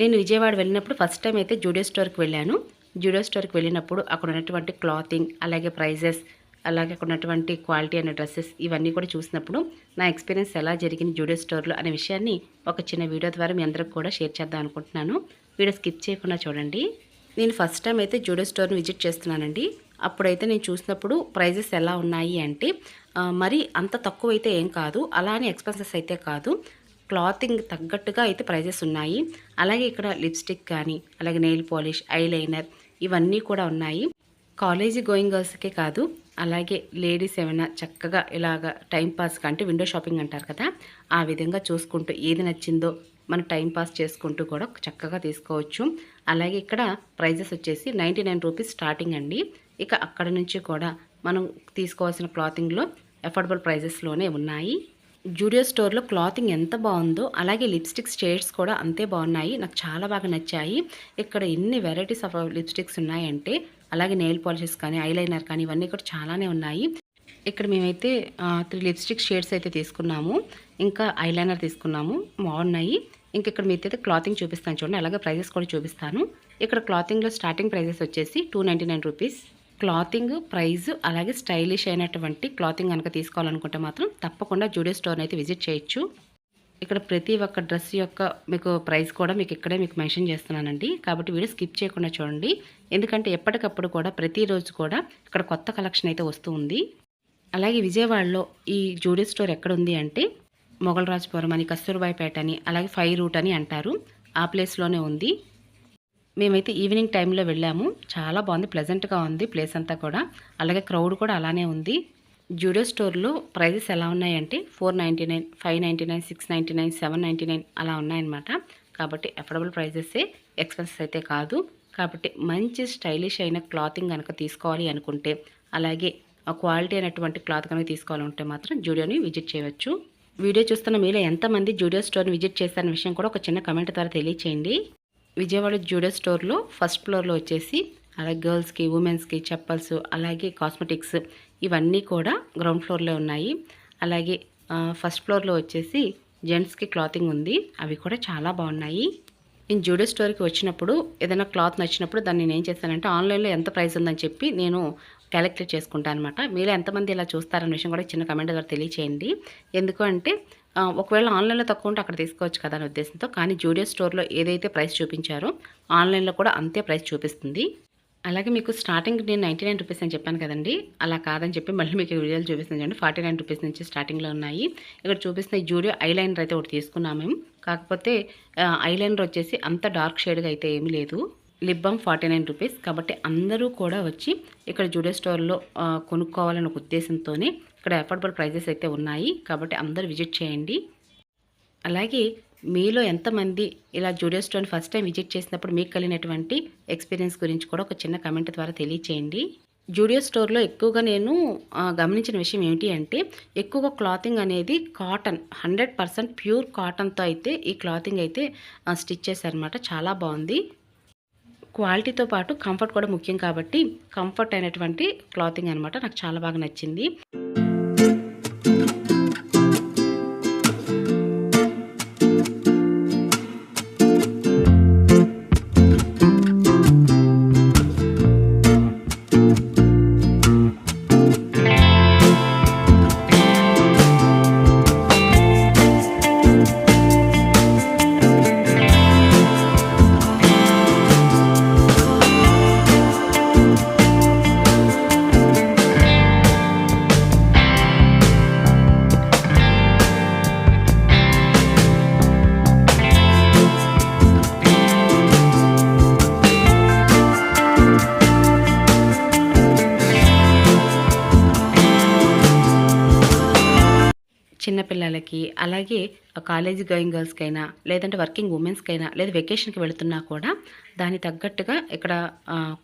నేను విజయవాడ వెళ్ళినప్పుడు first time అయితే జూడియో స్టోర్కి వెళ్ళాను. జూడియో స్టోర్కి వెళ్ళినప్పుడు అక్కడ ఉన్నటువంటి క్లాతింగ్ అలాగే ప్రైజెస్ అలాగే అక్కడ ఉన్నటువంటి క్వాలిటీ అనే డ్రెస్సెస్ ఇవన్నీ కూడా చూసినప్పుడు నా ఎక్స్పీరియన్స్ ఎలా జరిగింది జూడియో స్టోర్లో అనే విషయాన్ని ఒక చిన్న వీడియో ద్వారా మీ అందరికి కూడా షేర్ చేద్దాం అనుకుంటున్నాను. వీడియో స్కిప్ చేయకుండా చూడండి. నేను ఫస్ట్ టైం అయితే జూడియో స్టోర్ని విజిట్ చేస్తున్నానండి. అప్పుడైతే నేను చూసినప్పుడు ప్రైజెస్ ఎలా ఉన్నాయి అంటే మరి అంత తక్కువ అయితే ఏం కాదు. అలానే ఎక్స్పెన్సెస్ అయితే కాదు. క్లాతింగ్ తగ్గట్టుగా అయితే ప్రైజెస్ ఉన్నాయి. అలాగే ఇక్కడ లిప్స్టిక్ కానీ అలాగే నెయిల్ పాలిష్ ఐలైనర్ ఇవన్నీ కూడా ఉన్నాయి. కాలేజీ గోయింగ్ గర్ల్స్కే కాదు అలాగే లేడీస్ ఏమైనా చక్కగా ఇలాగ టైంపాస్కి అంటే విండో షాపింగ్ అంటారు కదా ఆ విధంగా చూసుకుంటూ ఏది నచ్చిందో మనం టైంపాస్ చేసుకుంటూ కూడా చక్కగా తీసుకోవచ్చు. అలాగే ఇక్కడ ప్రైజెస్ వచ్చేసి నైంటీ నైన్ రూపీస్ స్టార్టింగ్ అండి. ఇక అక్కడ నుంచి కూడా మనం తీసుకోవాల్సిన క్లాతింగ్లో అఫోర్డబుల్ ప్రైజెస్లోనే ఉన్నాయి. జూడియో స్టోర్లో క్లాతింగ్ ఎంత బాగుందో అలాగే లిప్స్టిక్స్ షేడ్స్ కూడా అంతే బాగున్నాయి. నాకు చాలా బాగా నచ్చాయి. ఇక్కడ ఎన్ని వెరైటీస్ ఆఫ్ లిప్స్టిక్స్ ఉన్నాయంటే అలాగే నెయిల్ పాలిషెస్ కానీ ఐలైనర్ కానీ ఇవన్నీ కూడా చాలానే ఉన్నాయి. ఇక్కడ మేమైతే త్రీ లిప్స్టిక్ షేడ్స్ అయితే తీసుకున్నాము. ఇంకా ఐలైనర్ తీసుకున్నాము. బాగున్నాయి. ఇంక ఇక్కడ మీతో అయితే క్లాతింగ్ చూపిస్తాను చూడండి. అలాగే ప్రైజెస్ కూడా చూపిస్తాను. ఇక్కడ క్లాతింగ్లో స్టార్టింగ్ ప్రైజెస్ వచ్చేసి two ninety nine rupees. Clothing price అలాగే స్టైలిష్ అయినటువంటి క్లాతింగ్ కనుక తీసుకోవాలనుకుంటే మాత్రం తప్పకుండా జూడియో స్టోర్ని అయితే విజిట్ చేయొచ్చు. ఇక్కడ ప్రతి ఒక్క డ్రెస్ యొక్క మీకు ప్రైస్ కూడా మీకు ఇక్కడే మీకు మెన్షన్ చేస్తున్నానండి. కాబట్టి వీడియో స్కిప్ చేయకుండా చూడండి. ఎందుకంటే ఎప్పటికప్పుడు కూడా ప్రతిరోజు కూడా ఇక్కడ కొత్త కలెక్షన్ అయితే వస్తూ ఉంది. అలాగే విజయవాడలో ఈ జూడియో స్టోర్ ఎక్కడ ఉంది అంటే మొగలరాజపురం అని కస్తూర్బాయిపేట అని అలాగే ఫైవ్ రూట్ అని అంటారు. ఆ ప్లేస్లోనే ఉంది. మేమైతే ఈవినింగ్ టైంలో వెళ్ళాము. చాలా బాగుంది ప్లెజెంట్గా ఉంది ప్లేస్ అంతా కూడా. అలాగే క్రౌడ్ కూడా అలానే ఉంది. జూడియో స్టోర్లో ప్రైజెస్ ఎలా ఉన్నాయంటే four ninety nine five ninety nine six ninety nine seven ninety nine అలా ఉన్నాయన్నమాట. కాబట్టి అఫోర్డబుల్ ప్రైజెసే ఎక్స్పెన్సెస్ అయితే కాదు. కాబట్టి మంచి స్టైలిష్ అయిన క్లాతింగ్ కనుక తీసుకోవాలి అనుకుంటే అలాగే ఆ క్వాలిటీ అయినటువంటి క్లాత్ కనుక తీసుకోవాలంటే మాత్రం జూడియోని విజిట్ చేయవచ్చు. వీడియో చూస్తున్న మీలో ఎంతమంది జూడియో స్టోర్ని విజిట్ చేస్తారనే విషయం కూడా ఒక చిన్న కమెంట్ ద్వారా తెలియచేయండి. విజయవాడ జూడియో స్టోర్లో ఫస్ట్ ఫ్లోర్లో వచ్చేసి అలాగే గర్ల్స్కి ఉమెన్స్కి చెప్పల్స్ అలాగే కాస్మెటిక్స్ ఇవన్నీ కూడా గ్రౌండ్ ఫ్లోర్లో ఉన్నాయి. అలాగే ఫస్ట్ ఫ్లోర్లో వచ్చేసి జెంట్స్కి క్లాతింగ్ ఉంది. అవి కూడా చాలా బాగున్నాయి. నేను జూడియో స్టోర్కి వచ్చినప్పుడు ఏదైనా క్లాత్ నచ్చినప్పుడు దాన్ని నేను ఏం చేస్తానంటే ఆన్లైన్లో ఎంత ప్రైస్ ఉందని చెప్పి నేను క్యాలిక్యులేట్ చేసుకుంటాను అనమాట మీరు ఎంతమంది ఇలా చూస్తారన్న విషయం కూడా చిన్న కమెంట్ ద్వారా తెలియచేయండి. ఎందుకు అంటే ఒకవేళ ఆన్లైన్లో తక్కువ ఉంటే అక్కడ తీసుకోవచ్చు కదా అనే ఉద్దేశంతో. కానీ జూడియో స్టోర్లో ఏదైతే ప్రైస్ చూపించారో ఆన్లైన్లో కూడా అంతే ప్రైస్ చూపిస్తుంది. అలాగే మీకు స్టార్టింగ్ నేను నైంటీ నైన్ రూపీస్ అని చెప్పాను కదండి. అలా కాదని చెప్పి మళ్ళీ మీకు వీడియోలు చూపిస్తుంది చూడండి. ఫార్టీ నైన్ రూపీస్ నుంచి స్టార్టింగ్లో ఉన్నాయి. ఇక్కడ చూపిస్తున్న ఈ జూడియో ఐలైనర్ అయితే ఒకటి తీసుకున్నాం మేము. కాకపోతే ఐలైనర్ వచ్చేసి అంత డార్క్ షేడ్గా అయితే ఏమీ లేదు. Lip balm forty nine rupees. కాబట్టి అందరూ కూడా వచ్చి ఇక్కడ జూడియో స్టోర్లో కొనుక్కోవాలనే ఒక ఉద్దేశంతోనే ఇక్కడ అఫోర్డబుల్ ప్రైజెస్ అయితే ఉన్నాయి. కాబట్టి అందరూ విజిట్ చేయండి. అలాగే మీలో ఎంతమంది ఇలా జూడియో స్టోర్ని ఫస్ట్ టైం విజిట్ చేసినప్పుడు మీకు కలిగినటువంటి ఎక్స్పీరియన్స్ గురించి కూడా ఒక చిన్న కమెంట్ ద్వారా తెలియచేయండి. జూడియో స్టోర్లో ఎక్కువగా నేను గమనించిన విషయం ఏమిటి అంటే ఎక్కువగా క్లాతింగ్ అనేది కాటన్ హండ్రెడ్ పర్సెంట్ ప్యూర్ కాటన్తో అయితే ఈ క్లాతింగ్ అయితే స్టిచ్ చేశారనమాట చాలా బాగుంది. క్వాలిటీతో పాటు కంఫర్ట్ కూడా ముఖ్యం కాబట్టి కంఫర్ట్ అయినటువంటి క్లాతింగ్ అనమాట నాకు చాలా బాగా నచ్చింది. వాళ్ళకి అలాగే కాలేజీ గోయింగ్ గర్ల్స్కైనా లేదంటే వర్కింగ్ ఉమెన్స్కైనా లేదా వెకేషన్కి వెళుతున్నా కూడా దాని తగ్గట్టుగా ఇక్కడ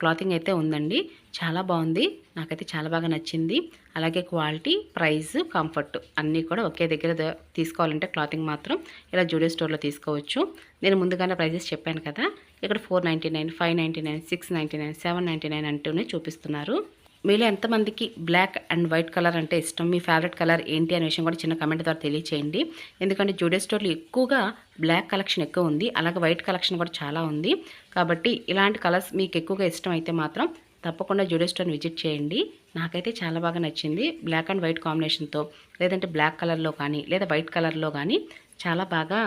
క్లాతింగ్ అయితే ఉందండి. చాలా బాగుంది. నాకైతే చాలా బాగా నచ్చింది. అలాగే క్వాలిటీ ప్రైస్ కంఫర్ట్ అన్నీ కూడా ఒకే దగ్గర తీసుకోవాలంటే క్లాతింగ్ మాత్రం ఇలా జూడియో స్టోర్లో తీసుకోవచ్చు. నేను ముందుగానే ప్రైజెస్ చెప్పాను కదా. ఇక్కడ four ninety nine five ninety nine six ninety nine seven ninety nine అంటూనే చూపిస్తున్నారు. మీలో ఎంతమందికి బ్లాక్ అండ్ వైట్ కలర్ అంటే ఇష్టం? మీ ఫేవరెట్ కలర్ ఏంటి? అనే విషయం కూడా చిన్న కమెంట్ ద్వారా తెలియచేయండి. ఎందుకంటే జూడియో స్టోర్లో ఎక్కువగా బ్లాక్ కలెక్షన్ ఎక్కువ ఉంది. అలాగే వైట్ కలెక్షన్ కూడా చాలా ఉంది. కాబట్టి ఇలాంటి కలర్స్ మీకు ఎక్కువగా ఇష్టం అయితే మాత్రం తప్పకుండా జూడియో స్టోర్ని విజిట్ చేయండి. నాకైతే చాలా బాగా నచ్చింది. బ్లాక్ అండ్ వైట్ కాంబినేషన్తో లేదంటే బ్లాక్ కలర్లో కానీ లేదా వైట్ కలర్లో కానీ చాలా బాగా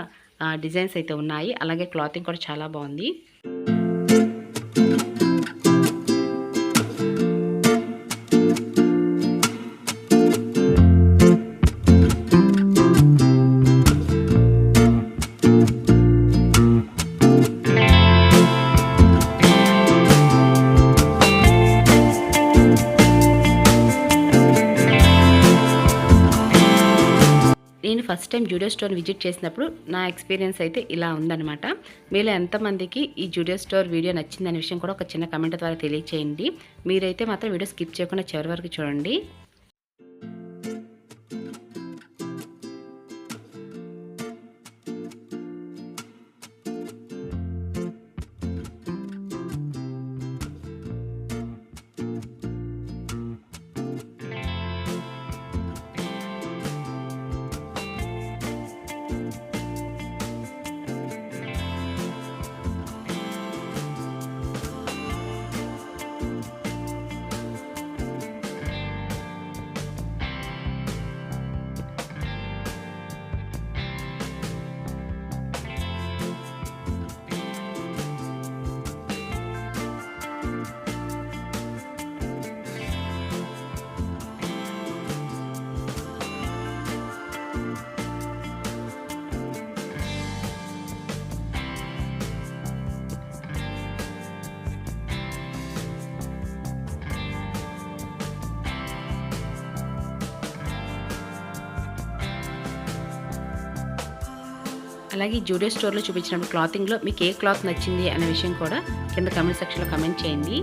డిజైన్స్ అయితే ఉన్నాయి. అలాగే క్లాతింగ్ కూడా చాలా బాగుంది. First time Zudio store visit చేసినప్పుడు నా ఎక్స్పీరియన్స్ అయితే ఇలా ఉందనమాట మీలో ఎంతమందికి ఈ జూడియో స్టోర్ వీడియో నచ్చిందనే విషయం కూడా ఒక చిన్న కమెంట్ ద్వారా తెలియచేయండి. మీరైతే మాత్రం వీడియో స్కిప్ చేయకుండా చివరి వరకు చూడండి. అలాగే ఈ జూడియో స్టోర్లో చూపించిన క్లాతింగ్లో మీకు ఏ క్లాత్ నచ్చింది అనే విషయం కూడా కింద కమెంట్ సెక్షన్లో కమెంట్ చేయండి.